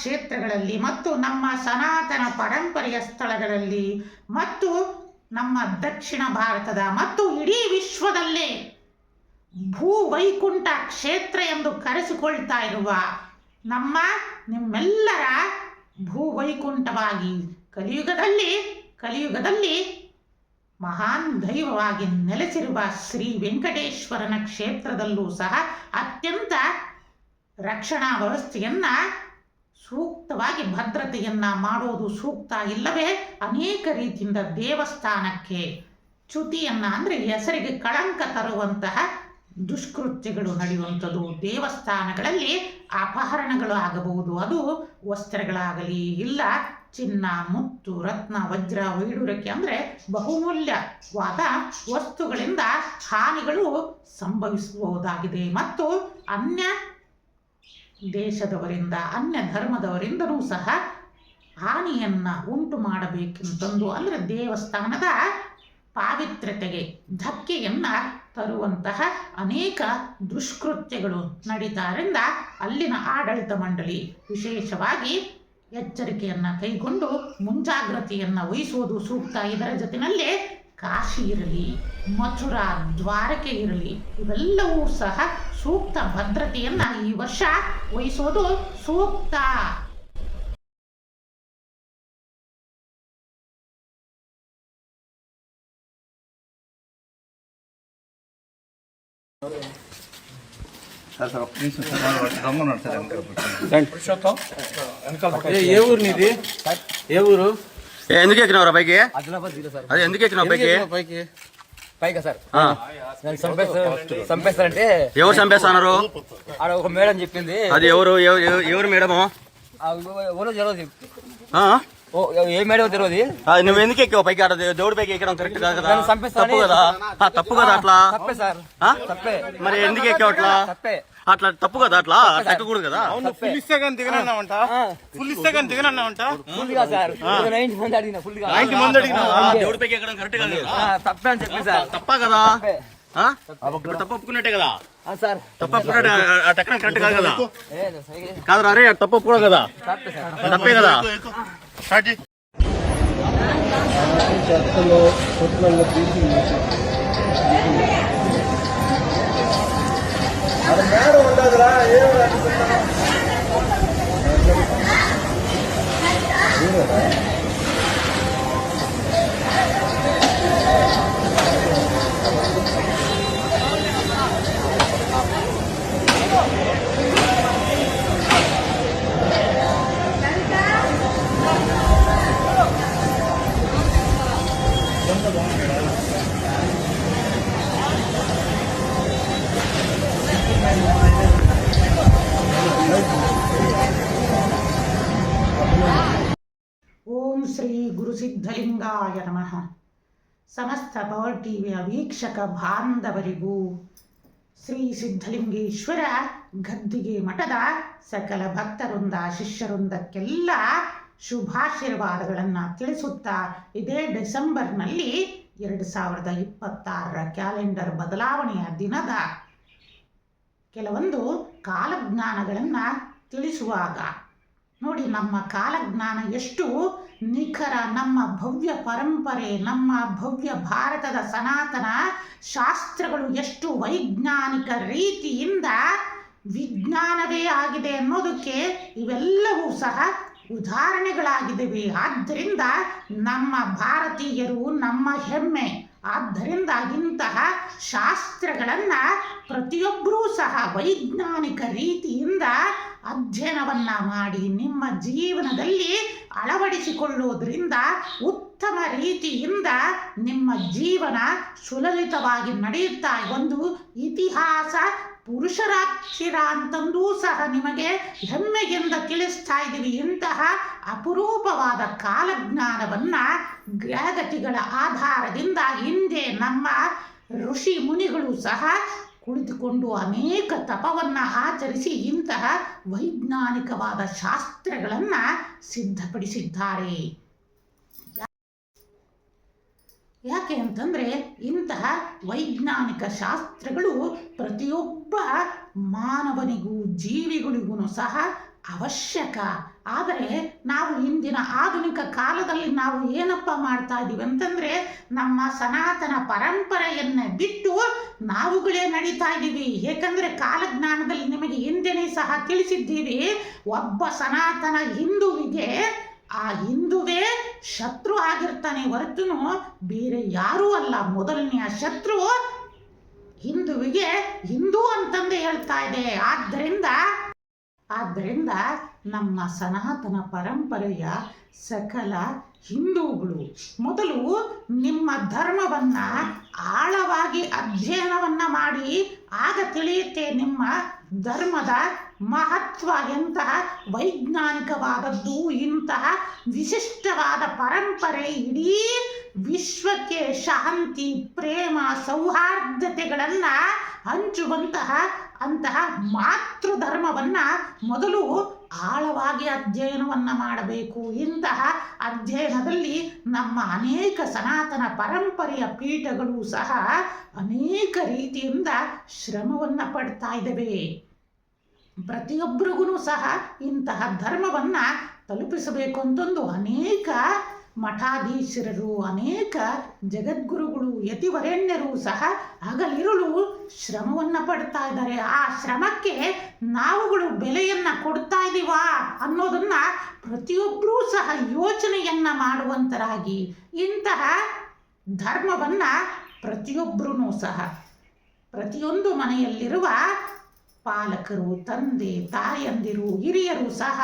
ಕ್ಷೇತ್ರಗಳಲ್ಲಿ ಮತ್ತು ನಮ್ಮ ಸನಾತನ ಪರಂಪರೆಯ ಸ್ಥಳಗಳಲ್ಲಿ ಮತ್ತು ನಮ್ಮ ದಕ್ಷಿಣ ಭಾರತದ ಮತ್ತು ಇಡೀ ವಿಶ್ವದಲ್ಲೇ ಭೂ ವೈಕುಂಠ ಕ್ಷೇತ್ರ ಎಂದು ಕರೆಸಿಕೊಳ್ತಾ ಇರುವ ನಮ್ಮ ನಿಮ್ಮೆಲ್ಲರ ಭೂ ವೈಕುಂಠವಾಗಿ ಕಲಿಯುಗದಲ್ಲಿ ಕಲಿಯುಗದಲ್ಲಿ ಮಹಾನ್ ದೈವವಾಗಿ ನೆಲೆಸಿರುವ ಶ್ರೀ ವೆಂಕಟೇಶ್ವರನ ಕ್ಷೇತ್ರದಲ್ಲೂ ಸಹ ಅತ್ಯಂತ ರಕ್ಷಣಾ ವ್ಯವಸ್ಥೆಯನ್ನ ಸೂಕ್ತವಾಗಿ ಭದ್ರತೆಯನ್ನು ಮಾಡೋದು ಸೂಕ್ತ ಇಲ್ಲವೇ? ಅನೇಕ ರೀತಿಯಿಂದ ದೇವಸ್ಥಾನಕ್ಕೆ ಚ್ಯುತಿಯನ್ನು ಅಂದರೆ ಹೆಸರಿಗೆ ಕಳಂಕ ತರುವಂತಹ ದುಷ್ಕೃತ್ಯಗಳು ನಡೆಯುವಂಥದ್ದು. ದೇವಸ್ಥಾನಗಳಲ್ಲಿ ಅಪಹರಣಗಳು ಆಗಬಹುದು. ಅದು ವಸ್ತ್ರಗಳಾಗಲಿ ಇಲ್ಲ, ಚಿನ್ನ, ಮುತ್ತು, ರತ್ನ, ವಜ್ರ ವೈಡೂರಕ್ಕೆ ಅಂದರೆ ಬಹುಮೂಲ್ಯವಾದ ವಸ್ತುಗಳಿಂದ ಹಾನಿಗಳು ಸಂಭವಿಸಬಹುದಾಗಿದೆ. ಮತ್ತು ಅನ್ಯ ದೇಶದವರಿಂದ ಅನ್ಯ ಧರ್ಮದವರಿಂದಲೂ ಸಹ ಹಾನಿಯನ್ನು ಉಂಟು ಮಾಡಬೇಕೆಂತಂದು ಅಂದರೆ ದೇವಸ್ಥಾನದ ಪಾವಿತ್ರ್ಯತೆಗೆ ಧಕ್ಕೆಯನ್ನು ತರುವಂತಹ ಅನೇಕ ದುಷ್ಕೃತ್ಯಗಳು ನಡೀತಾರಿಂದ ಅಲ್ಲಿನ ಆಡಳಿತ ಮಂಡಳಿ ವಿಶೇಷವಾಗಿ ಎಚ್ಚರಿಕೆಯನ್ನು ಕೈಗೊಂಡು ಮುಂಜಾಗ್ರತೆಯನ್ನು ವಹಿಸುವುದು ಸೂಕ್ತ. ಇದರ ಜೊತೆಯಲ್ಲೇ ಕಾಶಿ ಇರಲಿ, ಮಥುರಾ ದ್ವಾರಕೆ ಇರಲಿ, ಇವೆಲ್ಲವೂ ಸಹ ಸೂಕ್ತ ಭದ್ರತೆಯನ್ನು ಈ ವರ್ಷ ವಹಿಸೋದು ಸೂಕ್ತ ఏ ఊరు నీది ఏ ఊరు ఏ, ఎందుకు ఎక్కినవరా పైకి ఆదిలాబాద్ జిల్లా సార్ అదే ఎందుకు ఎక్కినావు పైకి పైకా సార్. నన్ను చంపేస్తారు చంపేస్తారంటే ఎవరు చంపేస్తున్నారు? ఆడ ఒక మేడం చెప్పింది. అది ఎవరు ఎవ- ఎవ- ఎవరు మేడము? ఆ ఎవరో తెలియదు ఆ? ఓ, ఏ మేడం తెలియదు ఆ, నువ్వు ఎందుకు ఎక్కావు? పైకి ఆడ దే- దేవుడి పైకి ఎక్కడం కరెక్ట్ కాదు కదా? నన్ను చంపేస్తారని- తప్పు కదా? ఆ, తప్పు కదా అట్లా? తప్పే సార్. ఆ? తప్పే. మరి ఎందుకు ఎక్కావు అట్లా? తప్పే. అట్లా తప్పు కదా అట్లా? ఎక్కకూడదు కదా? తప్పే. ఫుల్ ఇస్తే కానీ దిగనన్నావంట ఫుల్ ఇస్తే కానీ దిగనన్నావంట. ఫుల్గా సార్ నైన్టీ మంది అడిగిన ఫుల్గా నైన్టీ మంది అడిగినా? దేవుడి పైకి ఎక్కడం కరెక్ట్ కాదు కదా తప్పే అని చెప్పింది సార్. తప్ప కదా? తప్పే. ఆ? ఇప్పుడు తప్పు ఒప్పుకున్నట్టే కదా? ఆ, సార్. కరెక్ట్ కాదు కదా. కాదురా రే తప్పు ఒప్పుకోడు కదా? తప్పే సార్. மேடம் வந்தாங்களா ஏன் ಸಮಸ್ತ ಪವರ್ ಟಿವಿಯ ವೀಕ್ಷಕ ಬಾಂಧವರಿಗೂ ಶ್ರೀ ಸಿದ್ಧಲಿಂಗೇಶ್ವರ ಗದ್ದಿಗೆ ಮಠದ ಸಕಲ ಭಕ್ತರುಂದ, ಶಿಷ್ಯರುಂದಕ್ಕೆಲ್ಲ ಶುಭಾಶೀರ್ವಾದಗಳನ್ನು ತಿಳಿಸುತ್ತಾ ಇದೇ ಡಿಸೆಂಬರ್ನಲ್ಲಿ ಎರಡು ಸಾವಿರದ ಇಪ್ಪತ್ತಾರರ ಕ್ಯಾಲೆಂಡರ್ ಬದಲಾವಣೆಯ ದಿನದ ಕೆಲವೊಂದು ಕಾಲಜ್ಞಾನಗಳನ್ನು ತಿಳಿಸುವಾಗ ನೋಡಿ ನಮ್ಮ ಕಾಲಜ್ಞಾನ ಎಷ್ಟು ನಿಖರ ನಮ್ಮ ಭವ್ಯ ಪರಂಪರೆ, ನಮ್ಮ ಭವ್ಯ ಭಾರತದ ಸನಾತನ ಶಾಸ್ತ್ರಗಳು ಎಷ್ಟು ವೈಜ್ಞಾನಿಕ ರೀತಿಯಿಂದ ವಿಜ್ಞಾನವೇ ಆಗಿದೆ ಅನ್ನೋದಕ್ಕೆ ಇವೆಲ್ಲವೂ ಸಹ ಉದಾಹರಣೆಗಳಾಗಿದ್ದಾವೆ ಆದ್ದರಿಂದ ನಮ್ಮ ಭಾರತೀಯರು, ನಮ್ಮ ಹೆಮ್ಮೆ. ಆದ್ದರಿಂದ ಇಂತಹ ಶಾಸ್ತ್ರಗಳನ್ನು ಪ್ರತಿಯೊಬ್ಬರೂ ಸಹ ವೈಜ್ಞಾನಿಕ ರೀತಿಯಿಂದ ಅಧ್ಯಯನವನ್ನ ಮಾಡಿ ನಿಮ್ಮ ಜೀವನದಲ್ಲಿ ಅಳವಡಿಸಿಕೊಳ್ಳುವುದರಿಂದ ಉತ್ತಮ ರೀತಿಯಿಂದ ನಿಮ್ಮ ಜೀವನ ಸುಲಲಿತವಾಗಿ ನಡೆಯುತ್ತಾ ಒಂದು ಇತಿಹಾಸ ಪುರುಷರಾಕ್ಷಿರ ಅಂತಂದೂ ಸಹ ನಿಮಗೆ ಹೆಮ್ಮೆಯಿಂದ ತಿಳಿಸ್ತಾ ಇದ್ದೀವಿ. ಇಂತಹ ಅಪರೂಪವಾದ ಕಾಲಜ್ಞಾನವನ್ನ ಗ್ರಹಗತಿಗಳ ಆಧಾರದಿಂದ ಹಿಂದೆ ನಮ್ಮ ಋಷಿ ಮುನಿಗಳು ಸಹ ಕುಳಿತುಕೊಂಡು ಅನೇಕ ತಪವನ್ನು ಆಚರಿಸಿ ಇಂತಹ ವೈಜ್ಞಾನಿಕವಾದ ಶಾಸ್ತ್ರಗಳನ್ನು ಸಿದ್ಧಪಡಿಸಿದ್ದಾರೆ. ಯಾಕೆ ಅಂತಂದರೆ ಇಂತಹ ವೈಜ್ಞಾನಿಕ ಶಾಸ್ತ್ರಗಳು ಪ್ರತಿಯೊಬ್ಬ ಮಾನವನಿಗೂ, ಜೀವಿಗಳಿಗೂ ಸಹ ಅವಶ್ಯಕ. ಆದರೆ ನಾವು ಇಂದಿನ ಆಧುನಿಕ ಕಾಲದಲ್ಲಿ ನಾವು ಏನಪ್ಪ ಮಾಡ್ತಾ ಇದ್ದೀವಿ ಅಂತಂದ್ರೆ ನಮ್ಮ ಸನಾತನ ಪರಂಪರೆಯನ್ನು ಬಿಟ್ಟು ನಾವುಗಳೇ ನಡೀತಾ ಇದ್ದೀವಿ. ಏಕೆಂದರೆ ಕಾಲಜ್ಞಾನದಲ್ಲಿ ನಿಮಗೆ ಹಿಂದೆನೇ ಸಹ ತಿಳಿಸಿದ್ದೀವಿ, ಒಬ್ಬ ಸನಾತನ ಹಿಂದುವಿಗೆ ಆ ಹಿಂದುವೇ ಶತ್ರು ಆಗಿರ್ತಾನೆ ಹೊರತುನು ಬೇರೆ ಯಾರೂ ಅಲ್ಲ. ಮೊದಲನೆಯ ಶತ್ರು ಹಿಂದುವಿಗೆ ಹಿಂದೂ ಅಂತಂದೇ ಹೇಳ್ತಾ ಇದೆ. ಆದ್ದರಿಂದ ಆದ್ದರಿಂದ ನಮ್ಮ ಸನಾತನ ಪರಂಪರೆಯ ಸಕಲ ಹಿಂದೂಗಳು. ಮೊದಲು ನಿಮ್ಮ ಧರ್ಮವನ್ನ ಆಳವಾಗಿ ಅಧ್ಯಯನವನ್ನ ಮಾಡಿ, ಆಗ ತಿಳಿಯುತ್ತೆ ನಿಮ್ಮ ಧರ್ಮದ ಮಹತ್ವ ಎಂತಹ, ವೈಜ್ಞಾನಿಕವಾದದ್ದು ಇಂತಹ, ವಿಶಿಷ್ಟವಾದ ಪರಂಪರೆ ಇಡೀ ವಿಶ್ವಕ್ಕೆ ಶಾಂತಿ, ಪ್ರೇಮ, ಸೌಹಾರ್ದತೆಗಳನ್ನ ಹಂಚುವಂತಹ ಅಂತಹ ಮಾತೃ ಧರ್ಮವನ್ನ ಮೊದಲು ಆಳವಾಗಿ ಅಧ್ಯಯನವನ್ನು ಮಾಡಬೇಕು. ಇಂತಹ ಅಧ್ಯಯನದಲ್ಲಿ ನಮ್ಮ ಅನೇಕ ಸನಾತನ ಪರಂಪರೆಯ ಪೀಠಗಳು ಸಹ ಅನೇಕ ರೀತಿಯಿಂದ ಶ್ರಮವನ್ನ ಪಡ್ತಾ ಇದ್ದಾವೆ. ಪ್ರತಿಯೊಬ್ಬರಿಗೂ ಸಹ ಇಂತಹ ಧರ್ಮವನ್ನ ತಲುಪಿಸಬೇಕು ಅಂತಂದು ಅನೇಕ ಮಠಾಧೀಶರರು ಅನೇಕ ಜಗದ್ಗುರುಗಳು, ಯತಿವರೆಣ್ಯರು ಸಹ ಹಗಲಿರುಳು ಶ್ರಮವನ್ನು ಪಡ್ತಾ ಇದ್ದಾರೆ. ಆ ಶ್ರಮಕ್ಕೆ ನಾವುಗಳು ಬೆಲೆಯನ್ನ ಕೊಡ್ತಾ ಇದೀವಾ ಅನ್ನೋದನ್ನ ಪ್ರತಿಯೊಬ್ಬರೂ ಸಹ ಯೋಚನೆಯನ್ನ ಮಾಡುವಂತರಾಗಿ ಇಂತಹ ಧರ್ಮವನ್ನ ಪ್ರತಿಯೊಬ್ಬರೂ ಸಹ, ಪ್ರತಿಯೊಂದು ಮನೆಯಲ್ಲಿರುವ ಪಾಲಕರು, ತಂದೆ, ತಾಯಂದಿರು, ಹಿರಿಯರು ಸಹ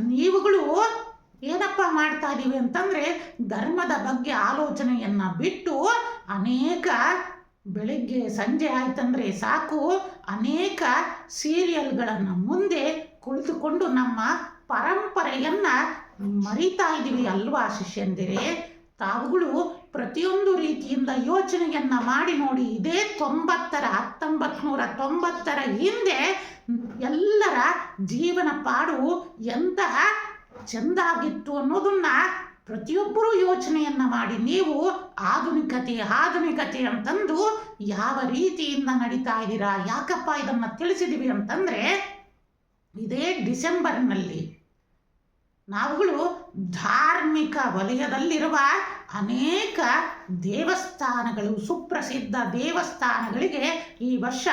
ನೀವುಗಳು ಏನಪ್ಪ ಮಾಡ್ತಾ ಇದ್ದೀವಿ ಅಂತಂದ್ರೆ ಧರ್ಮದ ಬಗ್ಗೆ ಆಲೋಚನೆಯನ್ನ ಬಿಟ್ಟು ಅನೇಕ ಬೆಳಿಗ್ಗೆ ಸಂಜೆ ಆಯ್ತಂದ್ರೆ ಸಾಕು ಅನೇಕ ಸೀರಿಯಲ್ಗಳನ್ನು ಮುಂದೆ ಕುಳಿತುಕೊಂಡು ನಮ್ಮ ಪರಂಪರೆಯನ್ನ ಮರಿತಾ ಇದ್ದೀವಿ ಅಲ್ವಾ ಶಿಷ್ಯಂದಿರೇ? ತಾವುಗಳು ಪ್ರತಿಯೊಂದು ರೀತಿಯಿಂದ ಯೋಚನೆಯನ್ನ ಮಾಡಿ ನೋಡಿ ಇದೇ ತೊಂಬತ್ತರ ಹತ್ತೊಂಬತ್ತು ತೊಂಬತ್ತರ ಹಿಂದೆ ಎಲ್ಲರ ಜೀವನ ಪಾಡು ಎಂತಹ ಚೆಂದಾಗಿತ್ತು ಅನ್ನೋದನ್ನ ಪ್ರತಿಯೊಬ್ಬರೂ ಯೋಚನೆಯನ್ನು ಮಾಡಿ. ನೀವು ಆಧುನಿಕತೆ ಆಧುನಿಕತೆ ಅಂತಂದು ಯಾವ ರೀತಿಯಿಂದ ನಡೀತಾ ಇದ್ದೀರಾ? ಯಾಕಪ್ಪ ಇದನ್ನ ತಿಳಿಸಿದೀವಿ ಅಂತಂದ್ರೆ, ಇದೇ ಡಿಸೆಂಬರ್ನಲ್ಲಿ ನಾವುಗಳು ಧಾರ್ಮಿಕ ವಲಯದಲ್ಲಿರುವ ಅನೇಕ ದೇವಸ್ಥಾನಗಳು, ಸುಪ್ರಸಿದ್ಧ ದೇವಸ್ಥಾನಗಳಿಗೆ ಈ ವರ್ಷ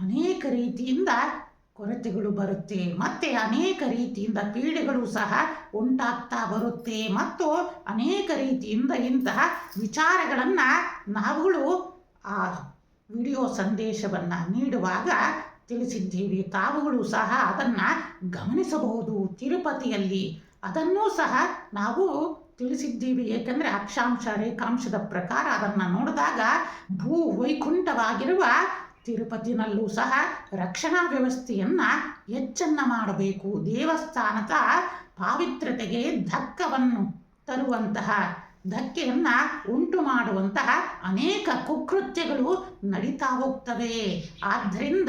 ಅನೇಕ ರೀತಿಯಿಂದ ಕೊರತೆಗಳು ಬರುತ್ತೆ. ಮತ್ತೆ ಅನೇಕ ರೀತಿಯಿಂದ ಪೀಡೆಗಳು ಸಹ ಉಂಟಾಗ್ತಾ ಬರುತ್ತೆ. ಮತ್ತು ಅನೇಕ ರೀತಿಯಿಂದ ಇಂತಹ ವಿಚಾರಗಳನ್ನು ನಾವುಗಳು ಆ ವಿಡಿಯೋ ಸಂದೇಶವನ್ನು ನೀಡುವಾಗ ತಿಳಿಸಿದ್ದೀವಿ. ತಾವುಗಳು ಸಹ ಅದನ್ನು ಗಮನಿಸಬಹುದು. ತಿರುಪತಿಯಲ್ಲಿ ಅದನ್ನೂ ಸಹ ನಾವು ತಿಳಿಸಿದ್ದೀವಿ. ಏಕೆಂದರೆ ಅಕ್ಷಾಂಶ ರೇಖಾಂಶದ ಪ್ರಕಾರ ಅದನ್ನು ನೋಡಿದಾಗ ಭೂ ವೈಕುಂಠವಾಗಿರುವ ತಿರುಪತಿನಲ್ಲೂ ಸಹ ರಕ್ಷಣಾ ವ್ಯವಸ್ಥೆಯನ್ನ ಹೆಚ್ಚನ್ನ ಮಾಡಬೇಕು. ದೇವಸ್ಥಾನದ ಪಾವಿತ್ರ್ಯತೆಗೆ ಧಕ್ಕವನ್ನು ತರುವಂತಹ, ಧಕ್ಕೆಯನ್ನ ಉಂಟು ಮಾಡುವಂತಹ ಅನೇಕ ಕುಕೃತ್ಯಗಳು ನಡೀತಾ ಹೋಗ್ತವೆ. ಆದ್ದರಿಂದ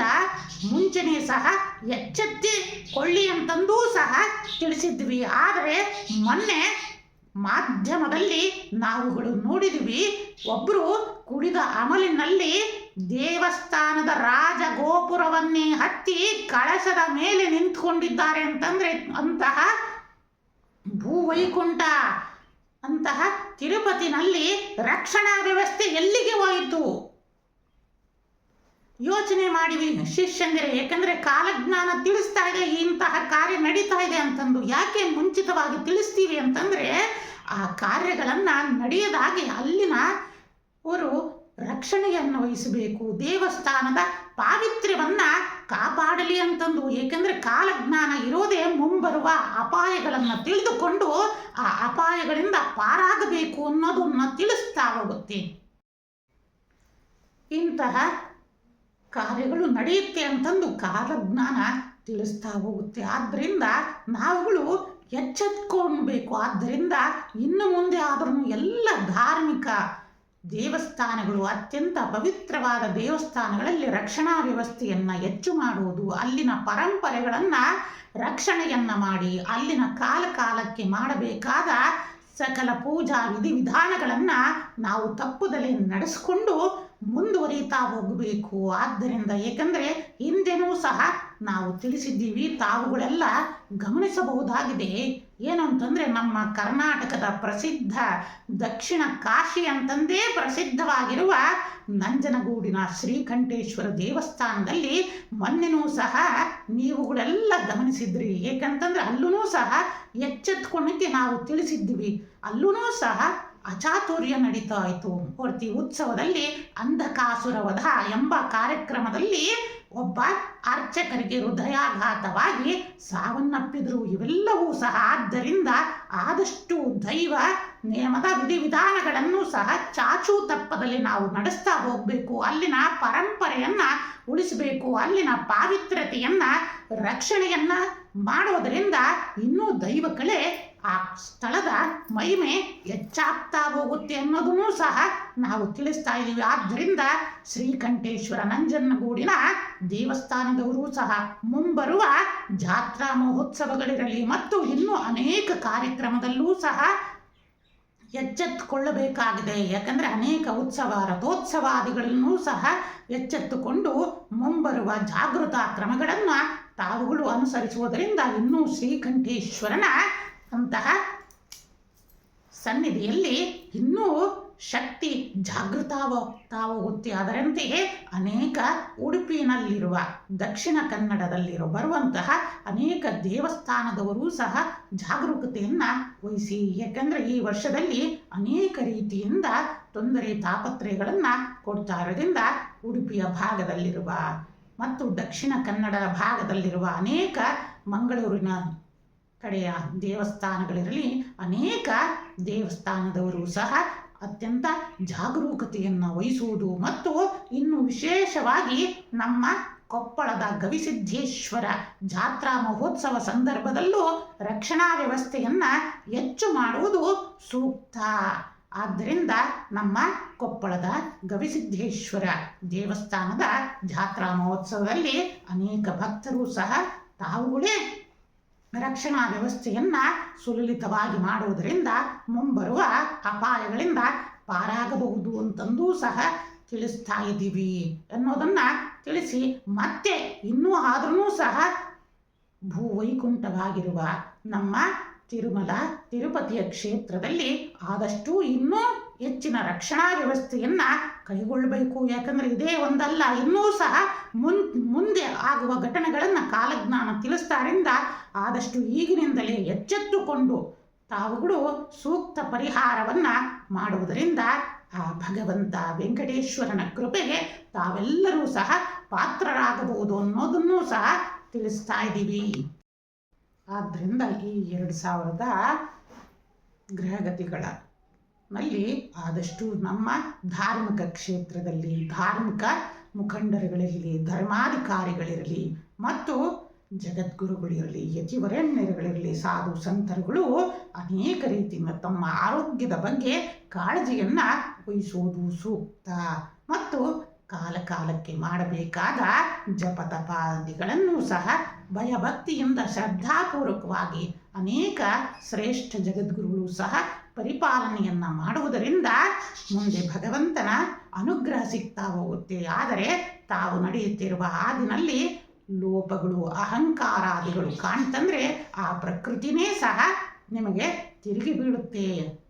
ಮುಂಚೆನೇ ಸಹ ಎಚ್ಚೆತ್ತಿಕೊಳ್ಳಿ ಅಂತಂದೂ ಸಹ ತಿಳಿಸಿದ್ವಿ. ಆದರೆ ಮೊನ್ನೆ ಮಾಧ್ಯಮದಲ್ಲಿ ನಾವುಗಳು ನೋಡಿದ್ವಿ ಒಬ್ಬರು ಕುಡಿದ ಅಮಲಿನಲ್ಲಿ ದೇವಸ್ಥಾನದ ರಾಜ ಗೋಪುರವನ್ನೇ ಹತ್ತಿ ಕಳಶದ ಮೇಲೆ ನಿಂತ್ಕೊಂಡಿದ್ದಾರೆ ಅಂತಂದ್ರೆ ಅಂತಹ ಭೂವೈಕುಂಠ, ಅಂತಹ ತಿರುಪತಿನಲ್ಲಿ ರಕ್ಷಣಾ ವ್ಯವಸ್ಥೆ ಎಲ್ಲಿಗೆ ಹೋಯಿತು? ಯೋಚನೆ ಮಾಡಿವಿ ಶಿಷ್ಯಂದಿರೆ, ಏಕೆಂದರೆ ಕಾಲಜ್ಞಾನ ತಿಳಿಸ್ತಾ ಇದೆ ಇಂತಹ ಕಾರ್ಯ ನಡೀತಾ ಇದೆ ಅಂತಂದು ಯಾಕೆ ಮುಂಚಿತವಾಗಿ ತಿಳಿಸ್ತೀವಿ ಅಂತಂದ್ರೆ ಆ ಕಾರ್ಯಗಳನ್ನು ನಡೆಯದಾಗಿ ಅಲ್ಲಿನ ಅವರು ರಕ್ಷಣೆಯನ್ನು ವಹಿಸಬೇಕು. ದೇವಸ್ಥಾನದ ಪಾವಿತ್ರ್ಯವನ್ನ ಕಾಪಾಡಲಿ ಅಂತಂದು. ಏಕೆಂದರೆ ಕಾಲಜ್ಞಾನ ಇರೋದೇ ಮುಂಬರುವ ಅಪಾಯಗಳನ್ನು ತಿಳಿದುಕೊಂಡು ಆ ಅಪಾಯಗಳಿಂದ ಪಾರಾಗಬೇಕು ಅನ್ನೋದನ್ನ ತಿಳಿಸ್ತಾ ಹೋಗುತ್ತೆ. ಇಂತಹ ಕಾರ್ಯಗಳು ನಡೆಯುತ್ತೆ ಅಂತಂದು ಕಾಲಜ್ಞಾನ ತಿಳಿಸ್ತಾ ಹೋಗುತ್ತೆ. ಆದ್ದರಿಂದ ನಾವುಗಳು ಎಚ್ಚೆತ್ಕೊಳ್ಬೇಕು. ಆದ್ದರಿಂದ ಇನ್ನು ಮುಂದೆ ಆದ್ರೂ ಎಲ್ಲ ಧಾರ್ಮಿಕ ದೇವಸ್ಥಾನಗಳು ಅತ್ಯಂತ ಪವಿತ್ರವಾದ ದೇವಸ್ಥಾನಗಳಲ್ಲಿ ರಕ್ಷಣಾ ವ್ಯವಸ್ಥೆಯನ್ನು ಹೆಚ್ಚು ಮಾಡುವುದು ಅಲ್ಲಿನ ಪರಂಪರೆಗಳನ್ನು ರಕ್ಷಣೆಯನ್ನ ಮಾಡಿ, ಅಲ್ಲಿನ ಕಾಲ ಕಾಲಕ್ಕೆ ಮಾಡಬೇಕಾದ ಸಕಲ ಪೂಜಾ ವಿಧಿವಿಧಾನಗಳನ್ನು ನಾವು ತಪ್ಪುದಲೆ ನಡೆಸಿಕೊಂಡು ಮುಂದುವರಿತಾ ಹೋಗಬೇಕು. ಆದ್ದರಿಂದ ಏಕೆಂದರೆ ಹಿಂದೆನೂ ಸಹ ನಾವು ತಿಳಿಸಿದ್ದೀವಿ, ತಾವುಗಳೆಲ್ಲ ಗಮನಿಸಬಹುದಾಗಿದೆ. ಏನು ಅಂತಂದರೆ ನಮ್ಮ ಕರ್ನಾಟಕದ ಪ್ರಸಿದ್ಧ ದಕ್ಷಿಣ ಕಾಶಿ ಅಂತಂದೇ ಪ್ರಸಿದ್ಧವಾಗಿರುವ ನಂಜನಗೂಡಿನ ಶ್ರೀಕಂಠೇಶ್ವರ ದೇವಸ್ಥಾನದಲ್ಲಿ ಮೊನ್ನೆನೂ ಸಹ ನೀವುಗಳೆಲ್ಲ ಗಮನಿಸಿದ್ರಿ. ಏಕಂತಂದ್ರೆ ಅಲ್ಲೂ ಸಹ ಎಚ್ಚೆತ್ಕೊಂಡಕ್ಕೆ ನಾವು ತಿಳಿಸಿದ್ವಿ ಅಲ್ಲೂ ಸಹ ಅಚಾತುರ್ಯ ನಡೀತಾ ಇತ್ತು. ಪೂರ್ತಿ ಉತ್ಸವದಲ್ಲಿ ಅಂಧಕಾಸುರ ವಧ ಎಂಬ ಕಾರ್ಯಕ್ರಮದಲ್ಲಿ ಒಬ್ಬ ಅರ್ಚಕರಿಗೆ ಹೃದಯಾಘಾತವಾಗಿ ಸಾವನ್ನಪ್ಪಿದ್ರು ಇವೆಲ್ಲವೂ ಸಹ ಆದ್ದರಿಂದ ಆದಷ್ಟು ದೈವ ನಿಯಮದ ವಿಧಿವಿಧಾನಗಳನ್ನು ಸಹ ಚಾಚು ತಪ್ಪದಲ್ಲಿ ನಾವು ನಡೆಸ್ತಾ ಹೋಗಬೇಕು. ಅಲ್ಲಿನ ಪರಂಪರೆಯನ್ನ ಉಳಿಸಬೇಕು. ಅಲ್ಲಿನ ಪಾವಿತ್ರ್ಯತೆಯನ್ನು ರಕ್ಷಣೆಯನ್ನ ಮಾಡೋದರಿಂದ ಇನ್ನೂ ದೈವ ಕಳೆ ಆ ಸ್ಥಳದ ಮಹಿಮೆ ಹೆಚ್ಚಾಗ್ತಾ ಹೋಗುತ್ತೆ ಅನ್ನೋದನ್ನು ಸಹ ನಾವು ತಿಳಿಸ್ತಾ ಇದ್ದೀವಿ. ಆದ್ದರಿಂದ ಶ್ರೀಕಂಠೇಶ್ವರ ನಂಜನಗೂಡಿನ ದೇವಸ್ಥಾನದವರು ಸಹ ಮುಂಬರುವ ಜಾತ್ರಾ ಮಹೋತ್ಸವಗಳಿರಲಿ ಮತ್ತು ಇನ್ನೂ ಅನೇಕ ಕಾರ್ಯಕ್ರಮದಲ್ಲೂ ಸಹ ಎಚ್ಚೆತ್ತುಕೊಳ್ಳಬೇಕಾಗಿದೆ. ಯಾಕಂದರೆ ಅನೇಕ ಉತ್ಸವ, ರಥೋತ್ಸವಾದಿಗಳನ್ನು ಸಹ ಎಚ್ಚೆತ್ತುಕೊಂಡು ಮುಂಬರುವ ಜಾಗೃತ ಕ್ರಮಗಳನ್ನು ತಾವುಗಳು ಅನುಸರಿಸುವುದರಿಂದ ಇನ್ನೂ ಶ್ರೀಕಂಠೇಶ್ವರನ ಅಂತಹ ಸನ್ನಿಧಿಯಲ್ಲಿ ಇನ್ನೂ ಶಕ್ತಿ ಜಾಗೃತಾವೋ ಹೋಗುತ್ತೆ ಅದರಂತೆಯೇ ಅನೇಕ ಉಡುಪಿನಲ್ಲಿರುವ ದಕ್ಷಿಣ ಕನ್ನಡದಲ್ಲಿರುವ ಬರುವಂತಹ ಅನೇಕ ದೇವಸ್ಥಾನದವರು ಸಹ ಜಾಗರೂಕತೆಯನ್ನು ವಹಿಸಿ. ಯಾಕಂದರೆ ಈ ವರ್ಷದಲ್ಲಿ ಅನೇಕ ರೀತಿಯಿಂದ ತೊಂದರೆ, ತಾಪತ್ರಯಗಳನ್ನು ಕೊಡ್ತಾ ಇರೋದ್ರಿಂದ ಉಡುಪಿಯ ಭಾಗದಲ್ಲಿರುವ ಮತ್ತು ದಕ್ಷಿಣ ಕನ್ನಡ ಭಾಗದಲ್ಲಿರುವ ಅನೇಕ ಮಂಗಳೂರಿನ ಕಡೆಯ ದೇವಸ್ಥಾನಗಳಿರಲಿ, ಅನೇಕ ದೇವಸ್ಥಾನದವರು ಸಹ ಅತ್ಯಂತ ಜಾಗರೂಕತೆಯನ್ನು ವಹಿಸುವುದು ಮತ್ತು ಇನ್ನು ವಿಶೇಷವಾಗಿ ನಮ್ಮ ಕೊಪ್ಪಳದ ಗವಿಸಿದ್ಧೇಶ್ವರ ಜಾತ್ರಾ ಮಹೋತ್ಸವ ಸಂದರ್ಭದಲ್ಲೂ ರಕ್ಷಣಾ ವ್ಯವಸ್ಥೆಯನ್ನು ಹೆಚ್ಚು ಮಾಡುವುದು ಸೂಕ್ತ. ಆದ್ದರಿಂದ ನಮ್ಮ ಕೊಪ್ಪಳದ ಗವಿಸಿದ್ಧೇಶ್ವರ ದೇವಸ್ಥಾನದ ಜಾತ್ರಾ ಮಹೋತ್ಸವದಲ್ಲಿ ಅನೇಕ ಭಕ್ತರು ಸಹ ತಾವುಗಳೇ ರಕ್ಷಣಾ ವ್ಯವಸ್ಥೆಯನ್ನ ಸುಲಲಿತವಾಗಿ ಮಾಡುವುದರಿಂದ ಮುಂಬರುವ ಅಪಾಯಗಳಿಂದ ಪಾರಾಗಬಹುದು ಅಂತಂದೂ ಸಹ ತಿಳಿಸ್ತಾ ಇದ್ದೀವಿ ಅನ್ನೋದನ್ನ ತಿಳಿಸಿ ಮತ್ತೆ ಇನ್ನೂ ಆದ್ರೂ ಸಹ ಭೂವೈಕುಂಠವಾಗಿರುವ ನಮ್ಮ ತಿರುಮಲ, ತಿರುಪತಿಯ ಕ್ಷೇತ್ರದಲ್ಲಿ ಆದಷ್ಟು ಇನ್ನೂ ಹೆಚ್ಚಿನ ರಕ್ಷಣಾ ವ್ಯವಸ್ಥೆಯನ್ನ ಕೈಗೊಳ್ಳಬೇಕು. ಯಾಕಂದ್ರೆ ಇದೇ ಒಂದಲ್ಲ, ಇನ್ನೂ ಸಹ ಮುನ್, ಮುಂದೆ ಆಗುವ ಘಟನೆಗಳನ್ನು ಕಾಲಜ್ಞಾನ ತಿಳಿಸ್ತಾರಿಂದ ಆದಷ್ಟು ಈಗಿನಿಂದಲೇ ಎಚ್ಚೆತ್ತುಕೊಂಡು ತಾವುಗಳು ಸೂಕ್ತ ಪರಿಹಾರವನ್ನ ಮಾಡುವುದರಿಂದ ಆ ಭಗವಂತ ವೆಂಕಟೇಶ್ವರನ ಕೃಪೆಗೆ ತಾವೆಲ್ಲರೂ ಸಹ ಪಾತ್ರರಾಗಬಹುದು ಅನ್ನೋದನ್ನು ಸಹ ತಿಳಿಸ್ತಾ ಇದ್ದೀವಿ. ಆದ್ದರಿಂದ ಈ ಎರಡು ಸಾವಿರದ ಗ್ರಹಗತಿಗಳ ನಲ್ಲಿ ಆದಷ್ಟು ನಮ್ಮ ಧಾರ್ಮಿಕ ಕ್ಷೇತ್ರದಲ್ಲಿ, ಧಾರ್ಮಿಕ ಮುಖಂಡರುಗಳಿರಲಿ, ಧರ್ಮಾಧಿಕಾರಿಗಳಿರಲಿ, ಮತ್ತು ಜಗದ್ಗುರುಗಳಿರಲಿ ಯತಿವರೆಣ್ಯರುಗಳಿರಲಿ, ಸಾಧು ಸಂತರುಗಳು ಅನೇಕ ರೀತಿಯಿಂದ ತಮ್ಮ ಆರೋಗ್ಯದ ಬಗ್ಗೆ ಕಾಳಜಿಯನ್ನು ವಹಿಸುವುದು ಸೂಕ್ತ. ಮತ್ತು ಕಾಲಕಾಲಕ್ಕೆ ಮಾಡಬೇಕಾದ ಜಪ ತಪಾದಿಗಳನ್ನು ಸಹ ಭಯಭಕ್ತಿಯಿಂದ ಶ್ರದ್ಧಾಪೂರ್ವಕವಾಗಿ ಅನೇಕ ಶ್ರೇಷ್ಠ ಜಗದ್ಗುರುಗಳು ಸಹ ಪರಿಪಾಲನೆಯನ್ನ ಮಾಡುವುದರಿಂದ ಮುಂದೆ ಭಗವಂತನ ಅನುಗ್ರಹ ಸಿಗ್ತಾ ಹೋಗುತ್ತೆ ಆದರೆ ತಾವು ನಡೆಯುತ್ತಿರುವ ಹಾದಿನಲ್ಲಿ ಲೋಪಗಳು, ಅಹಂಕಾರಾದಿಗಳು ಕಾಣ್ತಂದ್ರೆ ಆ ಪ್ರಕೃತಿನೇ ಸಹ ನಿಮಗೆ ತಿರುಗಿ ಬೀಳುತ್ತೆ.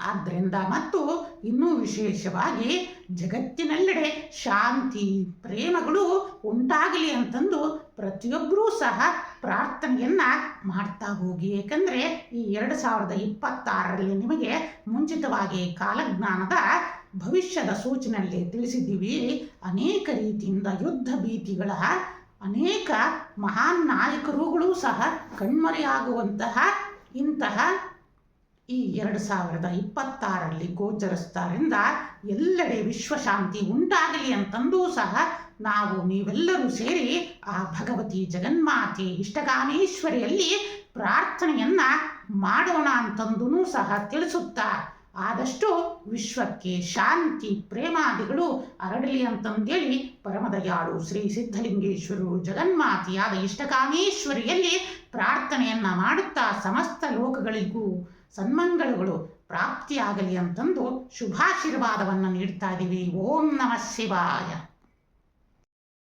ಆದ್ದರಿಂದ ಮತ್ತು ಇನ್ನೂ ವಿಶೇಷವಾಗಿ ಜಗತ್ತಿನೆಲ್ಲೆಡೆ ಶಾಂತಿ, ಪ್ರೇಮಗಳು ಉಂಟಾಗಲಿ ಅಂತಂದು ಪ್ರತಿಯೊಬ್ಬರೂ ಸಹ ಪ್ರಾರ್ಥನೆಯನ್ನು ಮಾಡ್ತಾ ಹೋಗಿ. ಏಕೆಂದರೆ ಈ ಎರಡು ಸಾವಿರದ ಇಪ್ಪತ್ತಾರರಲ್ಲಿ ನಿಮಗೆ ಮುಂಚಿತವಾಗಿ ಕಾಲಜ್ಞಾನದ ಭವಿಷ್ಯದ ಸೂಚನೆಯಲ್ಲಿ ತಿಳಿಸಿದ್ದೀವಿ. ಅನೇಕ ರೀತಿಯಿಂದ ಯುದ್ಧ ಭೀತಿಗಳ, ಅನೇಕ ಮಹಾನ್ ನಾಯಕರುಗಳು ಸಹ ಕಣ್ಮರೆಯಾಗುವಂತಹ ಇಂತಹ ಈ ಎರಡು ಸಾವಿರದ ಇಪ್ಪತ್ತಾರರಲ್ಲಿ ಗೋಚರಿಸ್ತಾರಿಂದ ಎಲ್ಲೆಡೆ ವಿಶ್ವಶಾಂತಿ ಉಂಟಾಗಲಿ ಅಂತಂದೂ ಸಹ ನಾವು ನೀವೆಲ್ಲರೂ ಸೇರಿ ಆ ಭಗವತಿ ಜಗನ್ಮಾತೆ ಇಷ್ಟಗಾಮೇಶ್ವರಿಯಲ್ಲಿ ಪ್ರಾರ್ಥನೆಯನ್ನ ಮಾಡೋಣ ಅಂತಂದೂ ಸಹ ತಿಳಿಸುತ್ತಾ, ಆದಷ್ಟು ವಿಶ್ವಕ್ಕೆ ಶಾಂತಿ, ಪ್ರೇಮಾದಿಗಳು ಹರಡಲಿ ಅಂತಂದೇಳಿ ಪರಮದಯಾಳು ಶ್ರೀ ಸಿದ್ಧಲಿಂಗೇಶ್ವರರು ಜಗನ್ಮಾತೆಯಾದ ಇಷ್ಟಕಾಮೇಶ್ವರಿಯಲ್ಲಿ ಪ್ರಾರ್ಥನೆಯನ್ನ ಮಾಡುತ್ತಾ ಸಮಸ್ತ ಲೋಕಗಳಿಗೂ ಸನ್ಮಂಗಳಗಳು ಪ್ರಾಪ್ತಿಯಾಗಲಿ ಅಂತಂದು ಶುಭಾಶೀರ್ವಾದವನ್ನು ನೀಡ್ತಾ ಇದ್ದೀವಿ ಓಂ ನಮಃ ಶಿವಾಯ.